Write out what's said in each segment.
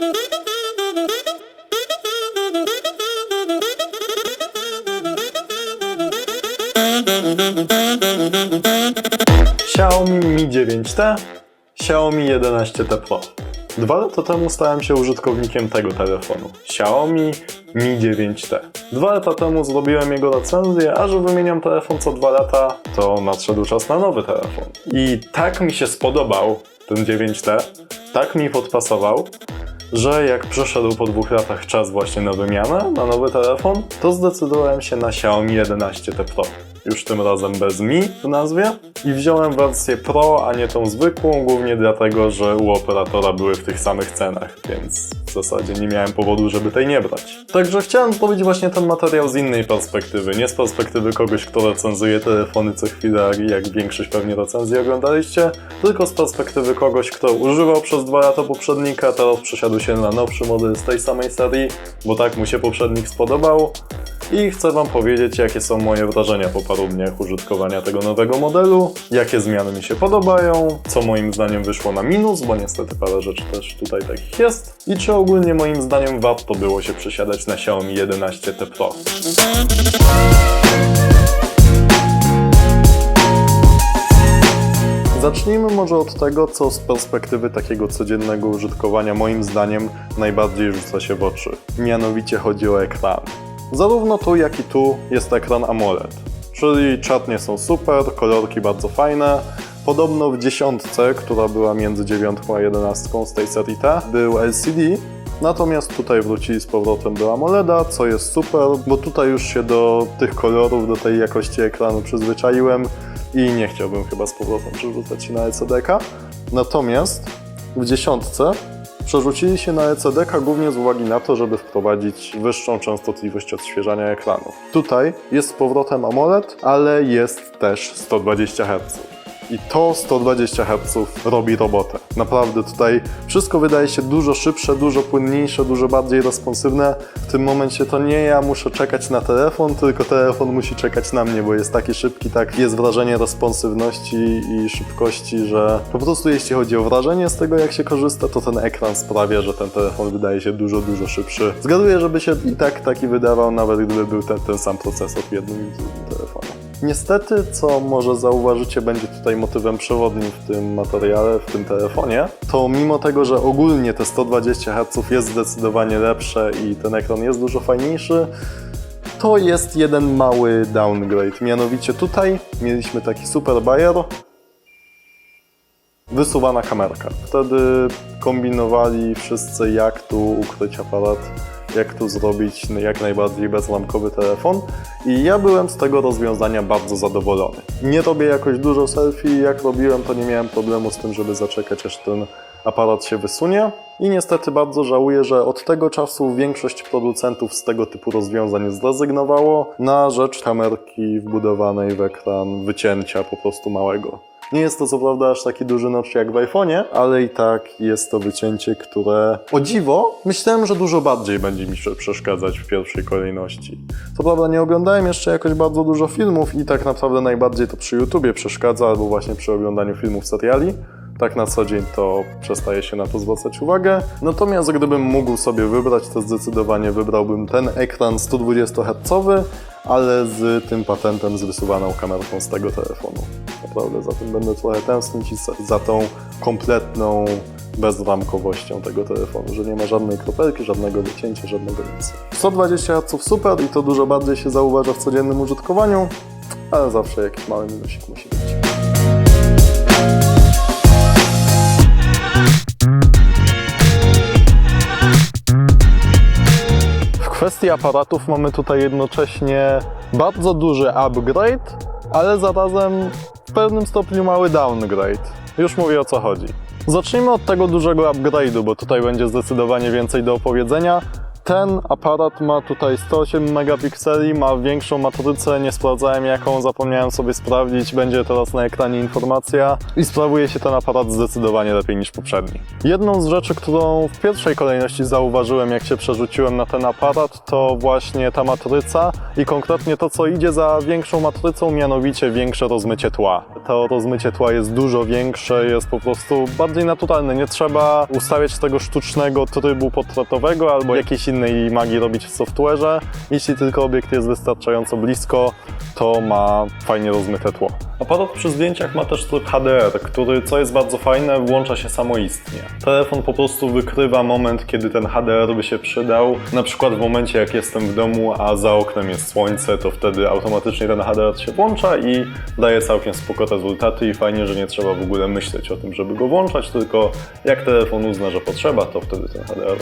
Xiaomi Mi 9T, Xiaomi 11T Pro. Dwa lata temu stałem się użytkownikiem tego telefonu. Xiaomi Mi 9T. Dwa lata temu zrobiłem jego recenzję, a że wymieniam telefon co dwa lata, to nadszedł czas na nowy telefon. I tak mi się spodobał ten 9T, tak mi podpasował, że jak przyszedł po dwóch latach czas właśnie na wymianę, na nowy telefon, to zdecydowałem się na Xiaomi 11T Pro. Już tym razem bez Mi w nazwie i wziąłem wersję Pro, a nie tą zwykłą, głównie dlatego, że u operatora były w tych samych cenach, więc w zasadzie nie miałem powodu, żeby tej nie brać. Także chciałem zrobić właśnie ten materiał z innej perspektywy, nie z perspektywy kogoś, kto recenzuje telefony co chwilę, jak większość pewnie recenzji oglądaliście, tylko z perspektywy kogoś, kto używał przez dwa lata poprzednika, teraz przesiadł się na nowszy model z tej samej serii, bo tak mu się poprzednik spodobał. I chcę Wam powiedzieć, jakie są moje wrażenia po paru dniach użytkowania tego nowego modelu, jakie zmiany mi się podobają, co moim zdaniem wyszło na minus, bo niestety parę rzeczy też tutaj takich jest, i czy ogólnie moim zdaniem warto było się przesiadać na Xiaomi 11T Pro. Zacznijmy może od tego, co z perspektywy takiego codziennego użytkowania moim zdaniem najbardziej rzuca się w oczy. Mianowicie chodzi o ekran. Zarówno tu, jak i tu jest ekran AMOLED, czyli czatnie są super, kolorki bardzo fajne. Podobno w dziesiątce, która była między dziewiątką a jedenastką z tej serii T, był LCD, Natomiast tutaj wrócili z powrotem do AMOLEDa, co jest super, bo tutaj już się do tych kolorów, do tej jakości ekranu przyzwyczaiłem i nie chciałbym chyba z powrotem przerzucać się na LCD-ka. Natomiast w dziesiątce przerzucili się na LCD-ka głównie z uwagi na to, żeby wprowadzić wyższą częstotliwość odświeżania ekranu. Tutaj jest z powrotem AMOLED, ale jest też 120 Hz. I to 120 Hz robi robotę. Naprawdę tutaj wszystko wydaje się dużo szybsze, dużo płynniejsze, dużo bardziej responsywne. W tym momencie to nie ja muszę czekać na telefon, tylko telefon musi czekać na mnie, bo jest taki szybki, tak jest wrażenie responsywności i szybkości, że po prostu jeśli chodzi o wrażenie z tego, jak się korzysta, to ten ekran sprawia, że ten telefon wydaje się dużo, dużo szybszy. Zgaduję, żeby się i tak taki wydawał, nawet gdyby był ten, ten sam procesor w jednym telefonie. Niestety, co może zauważycie, będzie tutaj motywem przewodnim w tym materiale, w tym telefonie, to mimo tego, że ogólnie te 120 Hz jest zdecydowanie lepsze i ten ekran jest dużo fajniejszy, to jest jeden mały downgrade. Mianowicie tutaj mieliśmy taki super bajer, wysuwana kamerka. Wtedy kombinowali wszyscy, jak tu ukryć aparat, jak tu zrobić jak najbardziej bezramkowy telefon i ja byłem z tego rozwiązania bardzo zadowolony. Nie robię jakoś dużo selfie, jak robiłem, to nie miałem problemu z tym, żeby zaczekać, aż ten aparat się wysunie. I niestety bardzo żałuję, że od tego czasu większość producentów z tego typu rozwiązań zrezygnowało na rzecz kamerki wbudowanej w ekran wycięcia po prostu małego. Nie jest to co prawda aż taki duży notch jak w iPhone'ie, ale i tak jest to wycięcie, które o dziwo myślałem, że dużo bardziej będzie mi prze- przeszkadzać w pierwszej kolejności. Co prawda nie oglądałem jeszcze jakoś bardzo dużo filmów i tak naprawdę najbardziej to przy YouTubie przeszkadza, albo właśnie przy oglądaniu filmów seriali. Tak na co dzień to przestaje się na to zwracać uwagę. Natomiast gdybym mógł sobie wybrać, to zdecydowanie wybrałbym ten ekran 120 Hz, ale z tym patentem z wysuwaną kamerką z tego telefonu. Naprawdę za tym będę trochę tęsknić za tą kompletną bezramkowością tego telefonu, że nie ma żadnej kropelki, żadnego wycięcia, żadnego nic. 120 Hz super i to dużo bardziej się zauważa w codziennym użytkowaniu, ale zawsze jakiś mały minusik musi być. Kwestii aparatów mamy tutaj jednocześnie bardzo duży upgrade, ale zarazem w pewnym stopniu mały downgrade. Już mówię o co chodzi. Zacznijmy od tego dużego upgrade'u, bo tutaj będzie zdecydowanie więcej do opowiedzenia. Ten aparat ma tutaj 108 megapikseli, ma większą matrycę, nie sprawdzałem jaką, zapomniałem sobie sprawdzić, będzie teraz na ekranie informacja i sprawuje się ten aparat zdecydowanie lepiej niż poprzedni. Jedną z rzeczy, którą w pierwszej kolejności zauważyłem, jak się przerzuciłem na ten aparat, to właśnie ta matryca i konkretnie to, co idzie za większą matrycą, mianowicie większe rozmycie tła. To rozmycie tła jest dużo większe, jest po prostu bardziej naturalne. Nie trzeba ustawiać tego sztucznego trybu portretowego albo jakiejś innej magii robić w software'ze. Jeśli tylko obiekt jest wystarczająco blisko, to ma fajnie rozmyte tło. Aparat przy zdjęciach ma też tryb HDR, który, co jest bardzo fajne, włącza się samoistnie. Telefon po prostu wykrywa moment, kiedy ten HDR by się przydał. Na przykład w momencie, jak jestem w domu, a za oknem jest słońce, to wtedy automatycznie ten HDR się włącza i daje całkiem spoko rezultaty i fajnie, że nie trzeba w ogóle myśleć o tym, żeby go włączać, tylko jak telefon uzna, że potrzeba, to wtedy ten HDR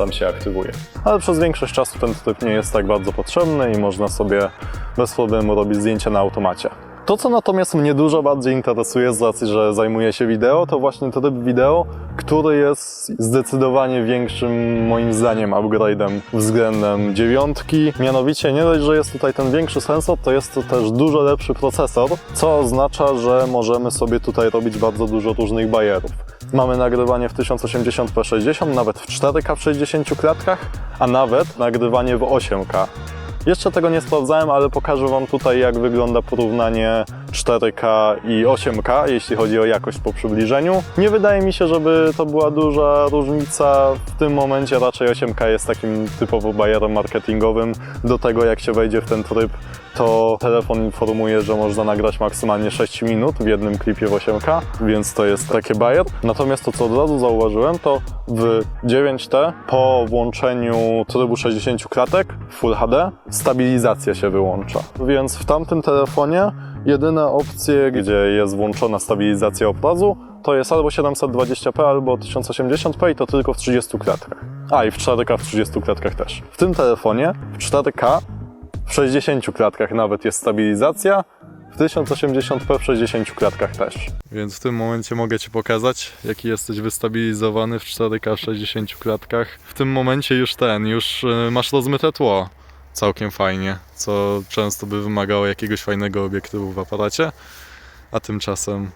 sam się aktywuje. Ale przez większość czasu ten tryb nie jest tak bardzo potrzebny i można sobie bez problemu robić zdjęcia na automacie. To, co natomiast mnie dużo bardziej interesuje z racji, że zajmuję się wideo, to właśnie tryb wideo, który jest zdecydowanie większym, moim zdaniem, upgrade'em względem dziewiątki. Mianowicie nie dość, że jest tutaj ten większy sensor, to jest to też dużo lepszy procesor, co oznacza, że możemy sobie tutaj robić bardzo dużo różnych bajerów. Mamy nagrywanie w 1080p 60, nawet w 4K w 60 klatkach, a nawet nagrywanie w 8K. Jeszcze tego nie sprawdzałem, ale pokażę Wam tutaj, jak wygląda porównanie 4K i 8K, jeśli chodzi o jakość po przybliżeniu. Nie wydaje mi się, żeby to była duża różnica. W tym momencie raczej 8K jest takim typowo bajerem marketingowym. Do tego, jak się wejdzie w ten tryb, to telefon informuje, że można nagrać maksymalnie 6 minut w jednym klipie w 8K, więc to jest takie bajer. Natomiast to, co od razu zauważyłem, to w 9T po włączeniu trybu 60 klatek Full HD stabilizacja się wyłącza. Więc w tamtym telefonie jedyne opcje, gdzie jest włączona stabilizacja obrazu, to jest albo 720p, albo 1080p i to tylko w 30 klatkach. A i w 4K w 30 klatkach też. W tym telefonie w 4K w 60 klatkach nawet jest stabilizacja, w 1080p w 60 klatkach też. Więc w tym momencie mogę Ci pokazać, jaki jesteś wystabilizowany w 4K w 60 klatkach. W tym momencie już ten, już y, masz rozmyte tło. Całkiem fajnie, co często by wymagało jakiegoś fajnego obiektywu w aparacie, a tymczasem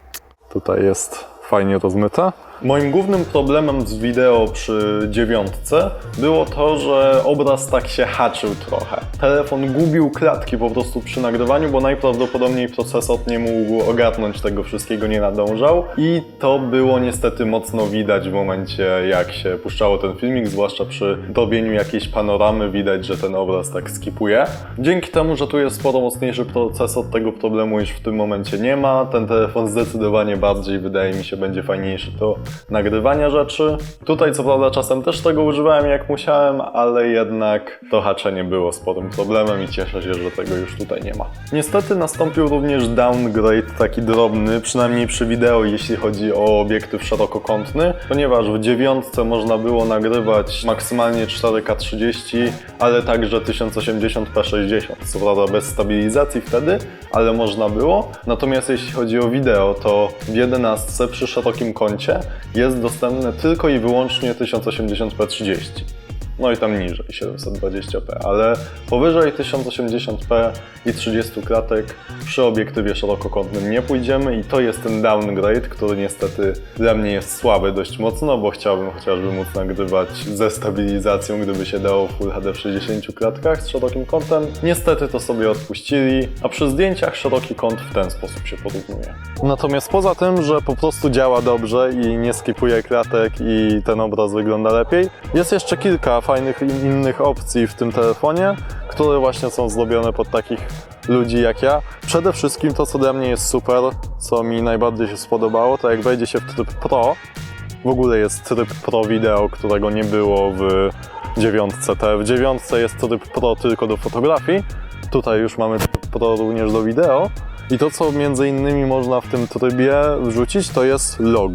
tutaj jest fajnie rozmyte. Moim głównym problemem z wideo przy dziewiątce było to, że obraz tak się haczył trochę. Telefon gubił klatki po prostu przy nagrywaniu, bo najprawdopodobniej procesor nie mógł ogarnąć tego wszystkiego, nie nadążał i to było niestety mocno widać w momencie jak się puszczało ten filmik, zwłaszcza przy robieniu jakiejś panoramy widać, że ten obraz tak skipuje. Dzięki temu, że tu jest sporo mocniejszy procesor, tego problemu już w tym momencie nie ma. Ten telefon zdecydowanie bardziej, wydaje mi się, będzie fajniejszy do nagrywania rzeczy. Tutaj co prawda czasem też tego używałem jak musiałem, ale jednak to haczenie było sporym problemem i cieszę się, że tego już tutaj nie ma. Niestety nastąpił również downgrade taki drobny, przynajmniej przy wideo, jeśli chodzi o obiektyw szerokokątny, ponieważ w dziewiątce można było nagrywać maksymalnie 4K 30, ale także 1080p 60, co prawda bez stabilizacji wtedy, ale można było. Natomiast jeśli chodzi o wideo, to w 11 przy szerokim kącie jest dostępne tylko i wyłącznie 1080p 30. No i tam niżej 720p, ale powyżej 1080p i 30 klatek przy obiektywie szerokokątnym nie pójdziemy i to jest ten downgrade, który niestety dla mnie jest słaby dość mocno, bo chciałbym chociażby móc nagrywać ze stabilizacją, gdyby się dało Full HD w 60 klatkach z szerokim kątem. Niestety to sobie odpuścili, a przy zdjęciach szeroki kąt w ten sposób się porównuje. Natomiast poza tym, że po prostu działa dobrze i nie skipuje klatek i ten obraz wygląda lepiej, jest jeszcze kilka fajnych in- innych opcji w tym telefonie, które właśnie są zrobione pod takich ludzi jak ja. Przede wszystkim to, co dla mnie jest super, co mi najbardziej się spodobało, to jak wejdzie się w tryb Pro, w ogóle jest tryb Pro Video, którego nie było w dziewiątce. Te w dziewiątce jest tryb Pro tylko do fotografii, tutaj już mamy tryb Pro również do wideo. I to, co między innymi można w tym trybie wrzucić, to jest log,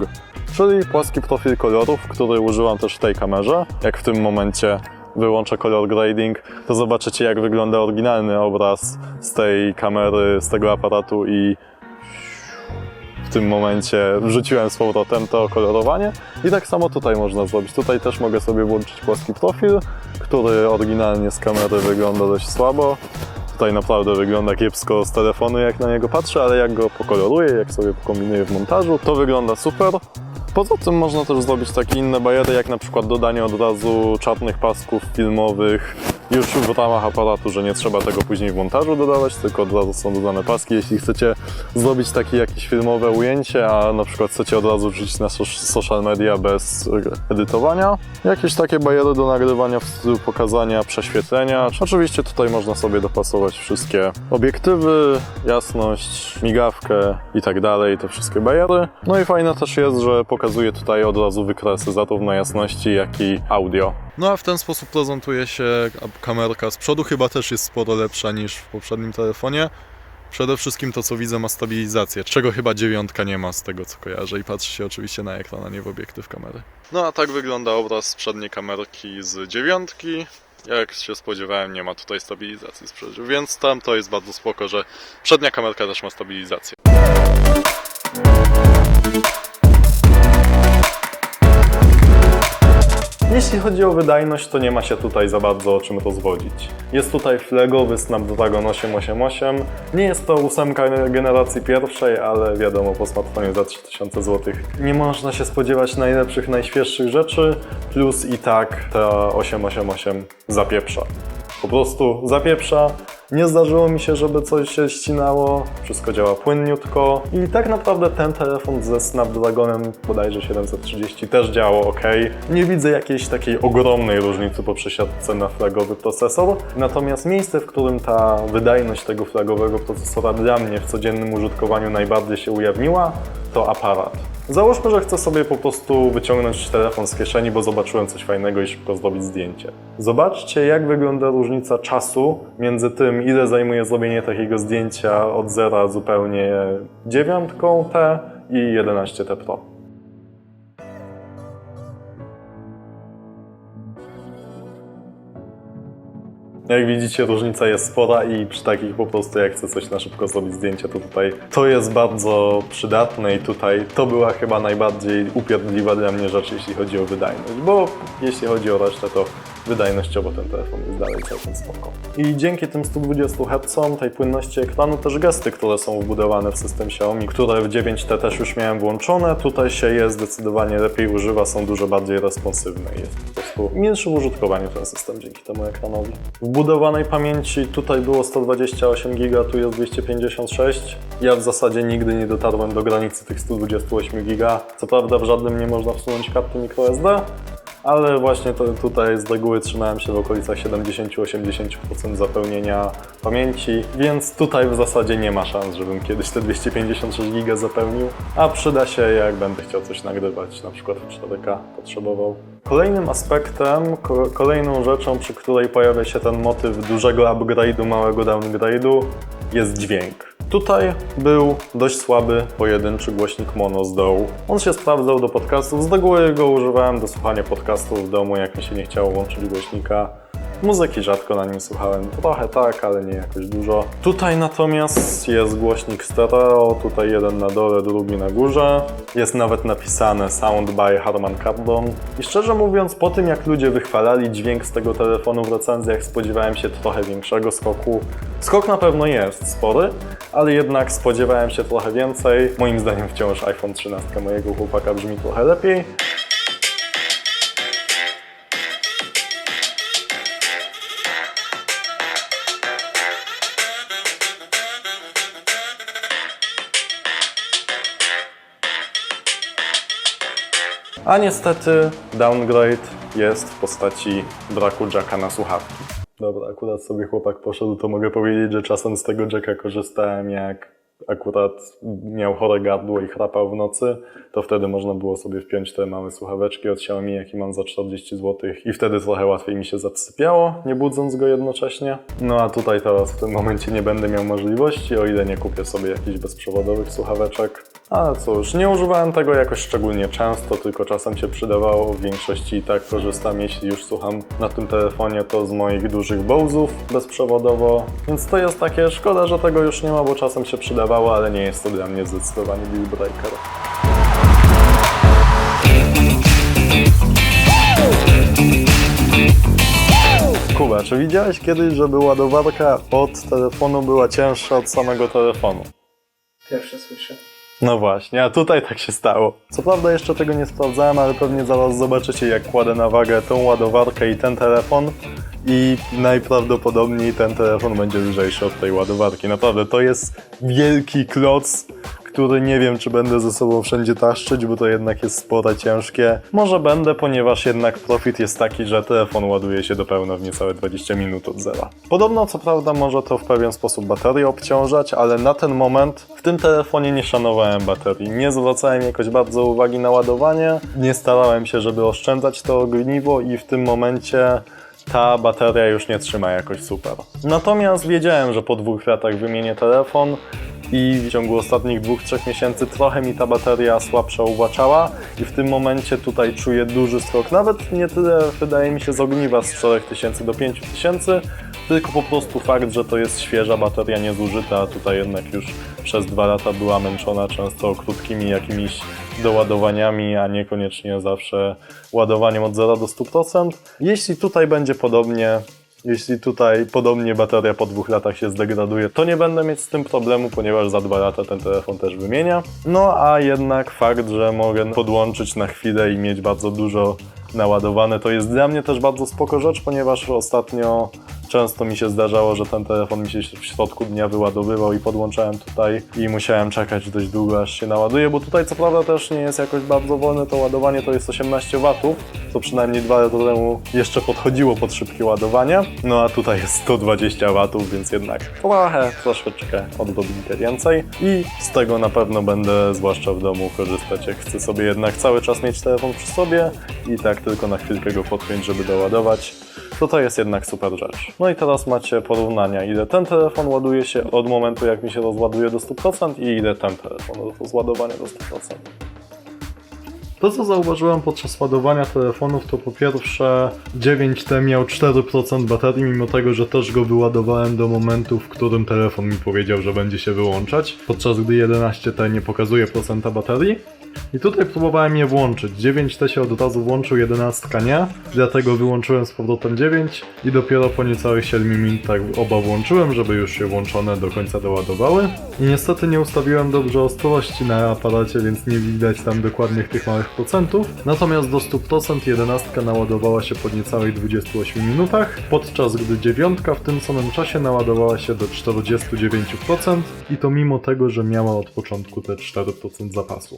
czyli płaski profil kolorów, który używam też w tej kamerze. Jak w tym momencie wyłączę color grading, to zobaczycie jak wygląda oryginalny obraz z tej kamery, z tego aparatu i w tym momencie wrzuciłem z powrotem to kolorowanie i tak samo tutaj można zrobić. Tutaj też mogę sobie włączyć płaski profil, który oryginalnie z kamery wygląda dość słabo. Tutaj naprawdę wygląda kiepsko z telefonu, jak na niego patrzę, ale jak go pokoloruję, jak sobie pokombinuję w montażu, to wygląda super. Poza tym można też zrobić takie inne bajery, jak na przykład dodanie od razu czarnych pasków filmowych już w ramach aparatu, że nie trzeba tego później w montażu dodawać, tylko od razu są dodane paski. Jeśli chcecie zrobić takie jakieś filmowe ujęcie, a na przykład chcecie od razu wrzucić na soc- social media bez edytowania, jakieś takie bajery do nagrywania w stylu pokazania prześwietlenia. Oczywiście tutaj można sobie dopasować wszystkie obiektywy, jasność, migawkę i tak dalej, te wszystkie bajery. No i fajne też jest, że pokazuje tutaj od razu wykresy zarówno jasności, jak i audio. No a w ten sposób prezentuje się kamerka z przodu, chyba też jest sporo lepsza niż w poprzednim telefonie. Przede wszystkim to co widzę ma stabilizację, czego chyba dziewiątka nie ma z tego co kojarzę i patrzy się oczywiście na ekran, a nie w obiektyw kamery. No a tak wygląda obraz z przedniej kamerki z dziewiątki. Jak się spodziewałem nie ma tutaj stabilizacji z przodu, więc tam to jest bardzo spoko, że przednia kamerka też ma stabilizację. Jeśli chodzi o wydajność, to nie ma się tutaj za bardzo o czym rozwodzić. Jest tutaj flegowy Snapdragon 888. Nie jest to ósemka generacji pierwszej, ale wiadomo, po smartfonie za 3000 zł nie można się spodziewać najlepszych, najświeższych rzeczy, plus i tak ta 888 zapieprza. Po prostu zapieprza. Nie zdarzyło mi się, żeby coś się ścinało, wszystko działa płynniutko i tak naprawdę ten telefon ze Snapdragonem bodajże 730 też działał ok. Nie widzę jakiejś takiej ogromnej różnicy po przesiadce na flagowy procesor, natomiast miejsce, w którym ta wydajność tego flagowego procesora dla mnie w codziennym użytkowaniu najbardziej się ujawniła, to aparat. Załóżmy, że chcę sobie po prostu wyciągnąć telefon z kieszeni, bo zobaczyłem coś fajnego i szybko zrobić zdjęcie. Zobaczcie, jak wygląda różnica czasu między tym, ile zajmuje zrobienie takiego zdjęcia od zera zupełnie dziewiątką T i 11T Pro. Jak widzicie, różnica jest spora i przy takich po prostu jak chcę coś na szybko zrobić zdjęcie, to tutaj to jest bardzo przydatne i tutaj to była chyba najbardziej upierdliwa dla mnie rzecz, jeśli chodzi o wydajność, bo jeśli chodzi o resztę, to wydajnościowo ten telefon jest dalej całkiem spoko. I dzięki tym 120 Hz, tej płynności ekranu, też gesty, które są wbudowane w system Xiaomi, które w 9T też już miałem włączone, tutaj się je zdecydowanie lepiej używa, są dużo bardziej responsywne. Jest po prostu milszy w użytkowaniu ten system dzięki temu ekranowi. Wbudowanej pamięci tutaj było 128 GB, tu jest 256. Ja w zasadzie nigdy nie dotarłem do granicy tych 128 GB. Co prawda w żadnym nie można wsunąć karty microSD, ale właśnie to, tutaj z reguły trzymałem się w okolicach 70-80% zapełnienia pamięci, więc tutaj w zasadzie nie ma szans, żebym kiedyś te 256 giga zapełnił, a przyda się jak będę chciał coś nagrywać, na przykład w 4K potrzebował. Kolejnym aspektem, ko- kolejną rzeczą, przy której pojawia się ten motyw dużego upgrade'u, małego downgrade'u, jest dźwięk. Tutaj był dość słaby, pojedynczy głośnik mono z dołu. On się sprawdzał do podcastów, z reguły go używałem do słuchania podcastów w domu, jak mi się nie chciało łączyć głośnika. Muzyki rzadko na nim słuchałem, trochę tak, ale nie jakoś dużo. Tutaj natomiast jest głośnik stereo, tutaj jeden na dole, drugi na górze. Jest nawet napisane Sound by Harman Kardon. I szczerze mówiąc, po tym jak ludzie wychwalali dźwięk z tego telefonu w recenzjach, spodziewałem się trochę większego skoku. Skok na pewno jest spory, ale jednak spodziewałem się trochę więcej. Moim zdaniem wciąż iPhone 13 mojego chłopaka brzmi trochę lepiej. A niestety downgrade jest w postaci braku jacka na słuchawki. Dobra, akurat sobie chłopak poszedł, to mogę powiedzieć, że czasem z tego jacka korzystałem jak akurat miał chore gardło i chrapał w nocy, to wtedy można było sobie wpiąć te małe słuchaweczki od Xiaomi, jaki mam za 40 zł i wtedy trochę łatwiej mi się zasypiało, nie budząc go jednocześnie. No a tutaj teraz w tym momencie nie będę miał możliwości, o ile nie kupię sobie jakichś bezprzewodowych słuchaweczek. Ale cóż, nie używałem tego jakoś szczególnie często, tylko czasem się przydawało. W większości i tak korzystam, jeśli już słucham na tym telefonie, to z moich dużych Bowsów bezprzewodowo. Więc to jest takie szkoda, że tego już nie ma, bo czasem się przydawało, ale nie jest to dla mnie zdecydowanie deal breaker. Kuba, czy widziałeś kiedyś, żeby ładowarka od telefonu była cięższa od samego telefonu? Pierwsze słyszę. No właśnie, a tutaj tak się stało. Co prawda jeszcze tego nie sprawdzałem, ale pewnie zaraz zobaczycie jak kładę na wagę tą ładowarkę i ten telefon i najprawdopodobniej ten telefon będzie lżejszy od tej ładowarki. Naprawdę, to jest wielki kloc, który nie wiem czy będę ze sobą wszędzie taszczyć, bo to jednak jest spore ciężkie. Może będę, ponieważ jednak profit jest taki, że telefon ładuje się do pełna w niecałe 20 minut od zera. Podobno co prawda może to w pewien sposób baterię obciążać, ale na ten moment w tym telefonie nie szanowałem baterii. Nie zwracałem jakoś bardzo uwagi na ładowanie, nie starałem się, żeby oszczędzać to ogniwo i w tym momencie ta bateria już nie trzyma jakoś super. Natomiast wiedziałem, że po dwóch latach wymienię telefon i w ciągu ostatnich dwóch, trzech miesięcy trochę mi ta bateria słabsza uwłaczała i w tym momencie tutaj czuję duży skok. Nawet nie tyle wydaje mi się z ogniwa z 4000 do 5000, tylko po prostu fakt, że to jest świeża bateria niezużyta, a tutaj jednak już przez dwa lata była męczona często krótkimi jakimiś doładowaniami, a niekoniecznie zawsze ładowaniem od 0 do 100%. Jeśli tutaj będzie podobnie, jeśli tutaj podobnie bateria po dwóch latach się zdegraduje, to nie będę mieć z tym problemu, ponieważ za dwa lata ten telefon też wymienia. No a jednak fakt, że mogę podłączyć na chwilę i mieć bardzo dużo naładowane, to jest dla mnie też bardzo spoko rzecz, ponieważ ostatnio często mi się zdarzało, że ten telefon mi się w środku dnia wyładowywał i podłączałem tutaj i musiałem czekać dość długo, aż się naładuje, bo tutaj co prawda też nie jest jakoś bardzo wolne to ładowanie, to jest 18 watów, co przynajmniej dwa lata temu jeszcze podchodziło pod szybkie ładowanie, no a tutaj jest 120 watów, więc jednak trochę, troszeczkę odrobinkę więcej i z tego na pewno będę, zwłaszcza w domu, korzystać, jak chcę sobie jednak cały czas mieć telefon przy sobie i tak tylko na chwilkę go podpiąć, żeby doładować to to jest jednak super rzecz. No i teraz macie porównania, ile ten telefon ładuje się od momentu, jak mi się rozładuje do 100% i ile ten telefon z ładowania do 100%. To, co zauważyłem podczas ładowania telefonów, to po pierwsze 9T miał 4% baterii, mimo tego, że też go wyładowałem do momentu, w którym telefon mi powiedział, że będzie się wyłączać, podczas gdy 11T nie pokazuje procenta baterii. I tutaj próbowałem je włączyć. 9T się od razu włączył, 11 nie. Dlatego wyłączyłem z powrotem 9 i dopiero po niecałych 7 minutach oba włączyłem, żeby już się włączone do końca doładowały. I niestety nie ustawiłem dobrze ostrości na aparacie, więc nie widać tam dokładnych tych małych procentów. Natomiast do 100% 11 naładowała się po niecałych 28 minutach, podczas gdy 9 w tym samym czasie naładowała się do 49% i to mimo tego, że miała od początku te 4% zapasu.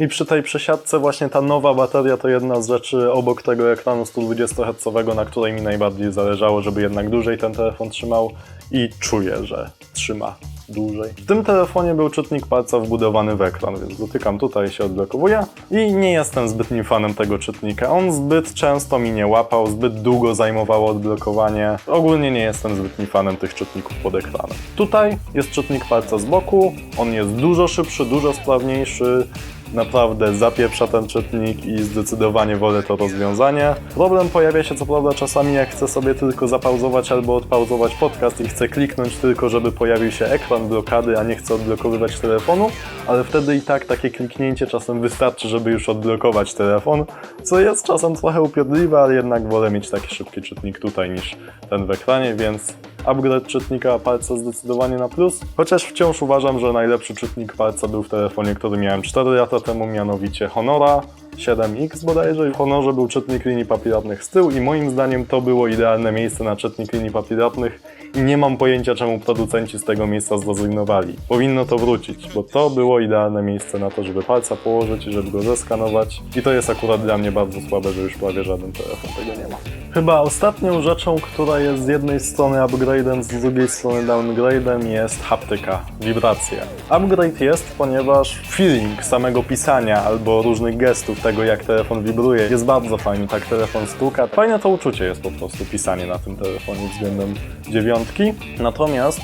I przy tej przesiadce właśnie ta nowa bateria to jedna z rzeczy obok tego ekranu 120 Hz, na której mi najbardziej zależało, żeby jednak dłużej ten telefon trzymał i czuję, że trzyma dłużej. W tym telefonie był czytnik palca wbudowany w ekran, więc dotykam tutaj się odblokowuje i nie jestem zbytnim fanem tego czytnika. On zbyt często mi nie łapał, zbyt długo zajmowało odblokowanie. Ogólnie nie jestem zbytnim fanem tych czytników pod ekranem. Tutaj jest czytnik palca z boku, on jest dużo szybszy, dużo sprawniejszy, naprawdę zapieprza ten czytnik i zdecydowanie wolę to rozwiązanie. Problem pojawia się co prawda czasami jak chcę sobie tylko zapauzować albo odpauzować podcast i chcę kliknąć tylko, żeby pojawił się ekran blokady, a nie chcę odblokowywać telefonu, ale wtedy i tak takie kliknięcie czasem wystarczy, żeby już odblokować telefon, co jest czasem trochę upierdliwe, ale jednak wolę mieć taki szybki czytnik tutaj niż ten w ekranie, więc upgrade czytnika palca zdecydowanie na plus. Chociaż wciąż uważam, że najlepszy czytnik palca był w telefonie, który miałem 4 lata temu, mianowicie Honora 7X bodajże. W Honorze był czytnik linii papilarnych z tyłu i moim zdaniem to było idealne miejsce na czytnik linii papilarnych i nie mam pojęcia czemu producenci z tego miejsca zrezygnowali. Powinno to wrócić, bo to było idealne miejsce na to, żeby palca położyć i żeby go zeskanować i to jest akurat dla mnie bardzo słabe, że już prawie żaden telefon tego nie ma. Chyba ostatnią rzeczą, która jest z jednej strony upgrade'em, z drugiej strony downgrade'em jest haptyka, wibracje. Upgrade jest, ponieważ feeling samego pisania albo różnych gestów tego, jak telefon wibruje, jest bardzo fajny, tak telefon stuka. Fajne to uczucie jest po prostu pisanie na tym telefonie względem dziewiątki. Natomiast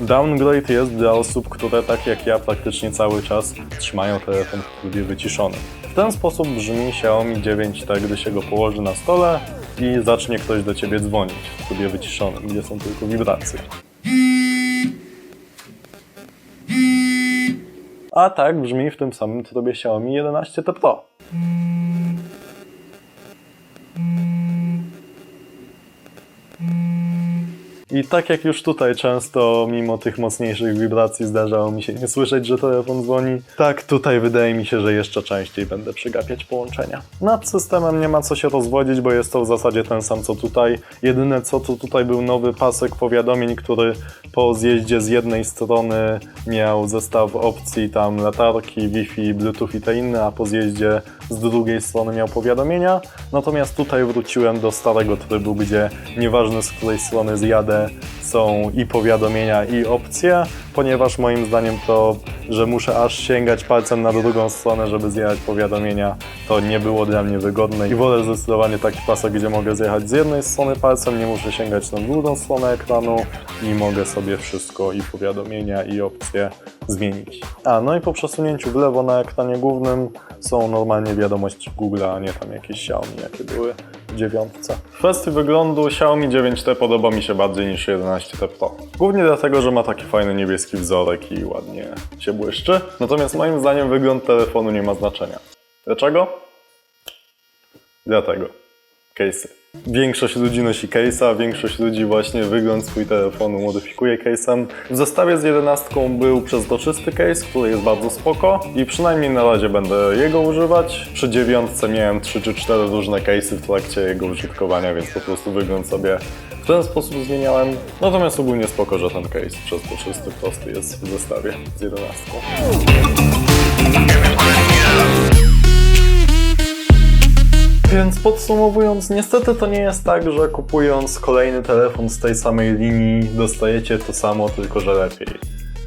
Downgrade jest dla osób, które tak jak ja praktycznie cały czas trzymają telefon w trybie wyciszonym. W ten sposób brzmi Xiaomi 9T, gdy się go położy na stole i zacznie ktoś do ciebie dzwonić w trybie wyciszonym, gdzie są tylko wibracje. A tak brzmi w tym samym trybie Xiaomi 11T Pro. I tak jak już tutaj często, mimo tych mocniejszych wibracji, zdarzało mi się nie słyszeć, że telefon dzwoni, tak tutaj wydaje mi się, że jeszcze częściej będę przegapiać połączenia. Nad systemem nie ma co się rozwodzić, bo jest to w zasadzie ten sam co tutaj. Jedyne co to tutaj był nowy pasek powiadomień, który po zjeździe z jednej strony miał zestaw opcji tam latarki, Wi-Fi, Bluetooth i te inne, a po zjeździe z drugiej strony miał powiadomienia. Natomiast tutaj wróciłem do starego trybu, gdzie nieważne z której strony zjadę, są i powiadomienia, i opcje, ponieważ moim zdaniem to, że muszę aż sięgać palcem na drugą stronę, żeby zjechać powiadomienia, to nie było dla mnie wygodne i wolę zdecydowanie taki pasek, gdzie mogę zjechać z jednej strony palcem, nie muszę sięgać na drugą stronę ekranu i mogę sobie wszystko i powiadomienia, i opcje zmienić. A, no i po przesunięciu w lewo na ekranie głównym są normalnie wiadomości Google, a nie tam jakieś Xiaomi, jakie były dziewiątce. W kwestii wyglądu Xiaomi 9T podoba mi się bardziej niż 11T Pro. Głównie dlatego, że ma taki fajny niebieski wzorek i ładnie się błyszczy. Natomiast moim zdaniem wygląd telefonu nie ma znaczenia. Dlaczego? Dlatego. Case'y. Większość ludzi nosi case'a, większość ludzi właśnie wygląd swój telefonu modyfikuje case'em. W zestawie z 11 był przezroczysty case, który jest bardzo spoko i przynajmniej na razie będę jego używać. Przy dziewiątce miałem 3 czy 4 różne case'y w trakcie jego użytkowania, więc po prostu wygląd sobie w ten sposób zmieniałem. Natomiast ogólnie spoko, że ten case przezroczysty prosty jest w zestawie z 11. Więc podsumowując, niestety to nie jest tak, że kupując kolejny telefon z tej samej linii dostajecie to samo, tylko że lepiej.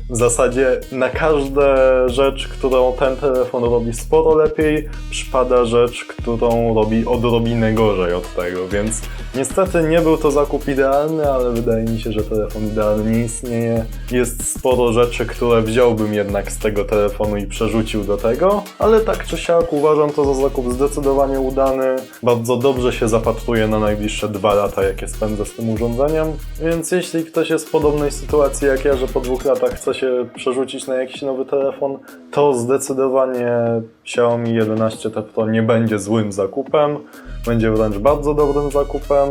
W zasadzie na każdą rzecz, którą ten telefon robi sporo lepiej, przypada rzecz, którą robi odrobinę gorzej od tego, więc niestety nie był to zakup idealny, ale wydaje mi się, że telefon idealny nie istnieje. Jest sporo rzeczy, które wziąłbym jednak z tego telefonu i przerzucił do tego, ale tak czy siak uważam to za zakup zdecydowanie udany. Bardzo dobrze się zapatruję na najbliższe dwa lata, jakie spędzę z tym urządzeniem, więc jeśli ktoś jest w podobnej sytuacji jak ja, że po dwóch latach chce się przerzucić na jakiś nowy telefon, to zdecydowanie Xiaomi 11T Pro nie będzie złym zakupem, będzie wręcz bardzo dobrym zakupem,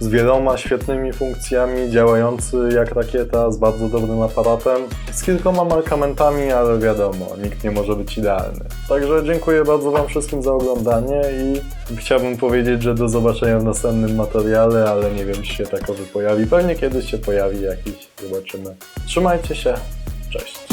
z wieloma świetnymi funkcjami, działający jak rakieta, z bardzo dobrym aparatem, z kilkoma markamentami, ale wiadomo, nikt nie może być idealny. Także dziękuję bardzo Wam wszystkim za oglądanie i chciałbym powiedzieć, że do zobaczenia w następnym materiale, ale nie wiem, czy się takowy pojawi. Pewnie kiedyś się pojawi jakiś, zobaczymy. Trzymajcie się, cześć.